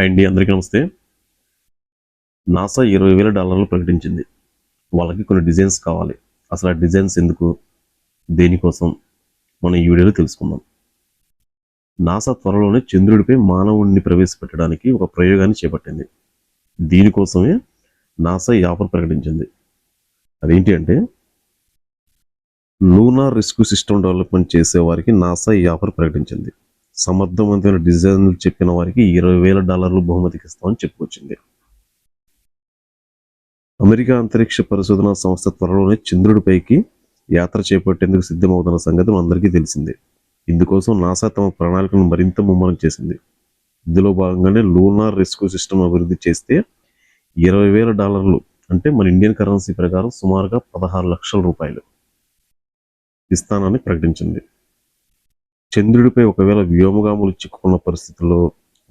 అండి అందరికీ నమస్తే. నాసా ఇరవై వేల డాలర్లు ప్రకటించింది. వాళ్ళకి కొన్ని డిజైన్స్ కావాలి. అసలు ఆ డిజైన్స్ ఎందుకు? దేనికోసం? మనం ఈ వీడియోలో తెలుసుకుందాం. నాసా త్వరలోనే చంద్రుడిపై మానవుడిని ప్రవేశపెట్టడానికి ఒక ప్రయోగాన్ని చేపట్టింది. దీనికోసమే నాసా ఈ ఆఫర్ ప్రకటించింది. అదేంటి అంటే లూనార్ రిస్క్ సిస్టమ్ డెవలప్మెంట్ చేసే వారికి నాసా ఈ ఆఫర్ ప్రకటించింది. సమర్థవంతమైన డిజైన్లు చెప్పిన వారికి ఇరవై వేల డాలర్లు బహుమతికి ఇస్తామని చెప్పుకొచ్చింది. అమెరికా అంతరిక్ష పరిశోధన సంస్థ త్వరలోనే చంద్రుడిపైకి యాత్ర చేపట్టేందుకు సిద్ధమవుతున్న సంగతి మనందరికీ తెలిసిందే. ఇందుకోసం నాసా తమ ప్రణాళికను మరింత ముమ్మరం చేసింది. ఇందులో భాగంగానే లూనార్ రెస్క్యూ సిస్టమ్ అభివృద్ధి చేస్తే ఇరవై వేల డాలర్లు అంటే మన ఇండియన్ కరెన్సీ ప్రకారం సుమారుగా పదహారు లక్షల రూపాయలు ఇస్తానని ప్రకటించింది. చంద్రుడిపై ఒకవేళ వ్యోమగాములు చిక్కుకున్న పరిస్థితుల్లో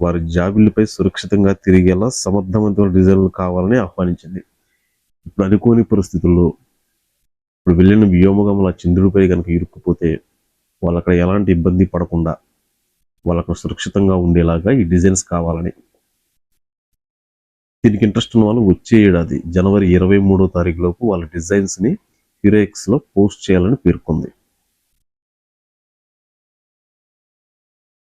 వారి జాబిల్లిపై సురక్షితంగా తిరిగేలా సమర్థవంతమైన డిజైన్లు కావాలని ఆహ్వానించింది. ఇప్పుడు అనుకోని పరిస్థితుల్లో ఇప్పుడు వెళ్ళిన వ్యోమగాములు ఆ చంద్రుడిపై కనుక ఇరుక్కుపోతే వాళ్ళు అక్కడ ఎలాంటి ఇబ్బంది పడకుండా వాళ్ళకు సురక్షితంగా ఉండేలాగా ఈ డిజైన్స్ కావాలని. దీనికి ఇంట్రెస్ట్ ఉన్న వాళ్ళు వచ్చే ఏడాది జనవరి ఇరవై మూడో తారీఖు లోపు వాళ్ళ డిజైన్స్ని హీరోఎక్స్లో పోస్ట్ చేయాలని పేర్కొంది.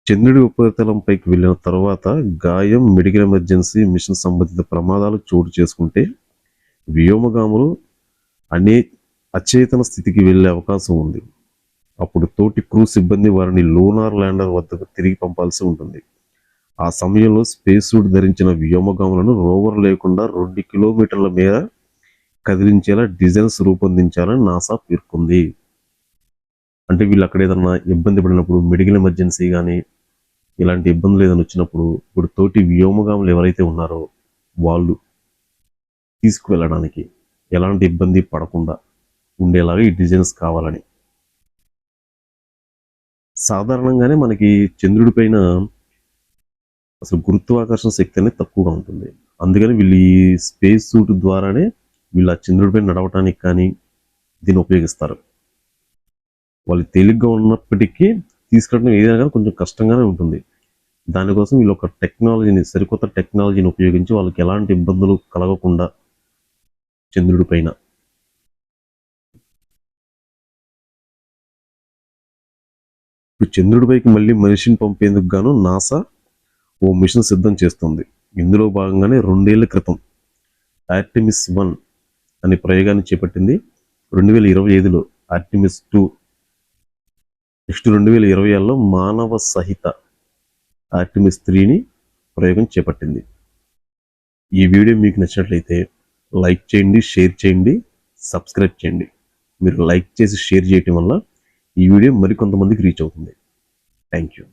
చంద్రుడి ఉపరితలంపైకి వెళ్ళిన తర్వాత గాయం మెడికల్ ఎమర్జెన్సీ మిషన్ సంబంధిత ప్రమాదాలు చోటు చేసుకుంటే వ్యోమగాములు అనే అచేతన స్థితికి వెళ్ళే అవకాశం ఉంది. అప్పుడు తోటి క్రూ సిబ్బంది వారిని లూనార్ ల్యాండర్ వద్దకు తిరిగి పంపాల్సి ఉంటుంది. ఆ సమయంలో స్పేస్ సూట్ ధరించిన వ్యోమగాములను రోవర్ లేకుండా రెండు కిలోమీటర్ల మేర కదిలించేలా డిజైన్స్ రూపొందించాలని నాసా పేర్కొంది. అంటే వీళ్ళు అక్కడ ఏదన్నా ఇబ్బంది పడినప్పుడు మెడికల్ ఎమర్జెన్సీ కానీ ఇలాంటి ఇబ్బందులు ఏదైనా వచ్చినప్పుడు ఇప్పుడు తోటి వ్యోమగాములు ఎవరైతే ఉన్నారో వాళ్ళు తీసుకువెళ్ళడానికి ఎలాంటి ఇబ్బంది పడకుండా ఉండేలాగా ఈ డిజైన్స్ కావాలని. సాధారణంగానే మనకి చంద్రుడి పైన అసలు గురుత్వాకర్షణ శక్తి అనేది తక్కువగా ఉంటుంది. అందుకని వీళ్ళు ఈ స్పేస్ సూట్ ద్వారానే వీళ్ళు ఆ చంద్రుడిపై నడవటానికి కానీ దీన్ని ఉపయోగిస్తారు. వాళ్ళు తేలిగ్గా ఉన్నప్పటికీ తీసుకెళ్ళడం ఏదైనా కానీ కొంచెం కష్టంగానే ఉంటుంది. దానికోసం వీళ్ళు ఒక టెక్నాలజీని సరికొత్త టెక్నాలజీని ఉపయోగించి వాళ్ళకి ఎలాంటి ఇబ్బందులు కలగకుండా చంద్రుడి పైన. ఇప్పుడు చంద్రుడిపైకి మళ్ళీ మనిషిని పంపేందుకు గాను నాసా ఓ మిషన్ సిద్ధం చేస్తుంది. ఇందులో భాగంగానే రెండేళ్ళ క్రితం ఆర్టిమిస్ వన్ అనే ప్రయోగాన్ని చేపట్టింది. రెండు వేల ఇరవై ఐదులో ఆర్టిమిస్ టూ నెక్స్ట్ రెండు వేల ఇరవై ఏళ్ళలో మానవ సహిత ఆర్టిమిస్ త్రీని ప్రయోగం చేపట్టింది. ఈ వీడియో మీకు నచ్చినట్లయితే లైక్ చేయండి షేర్ చేయండి సబ్స్క్రైబ్ చేయండి. మీరు లైక్ చేసి షేర్ చేయటం వల్ల ఈ వీడియో మరికొంతమందికి రీచ్ అవుతుంది. Thank you.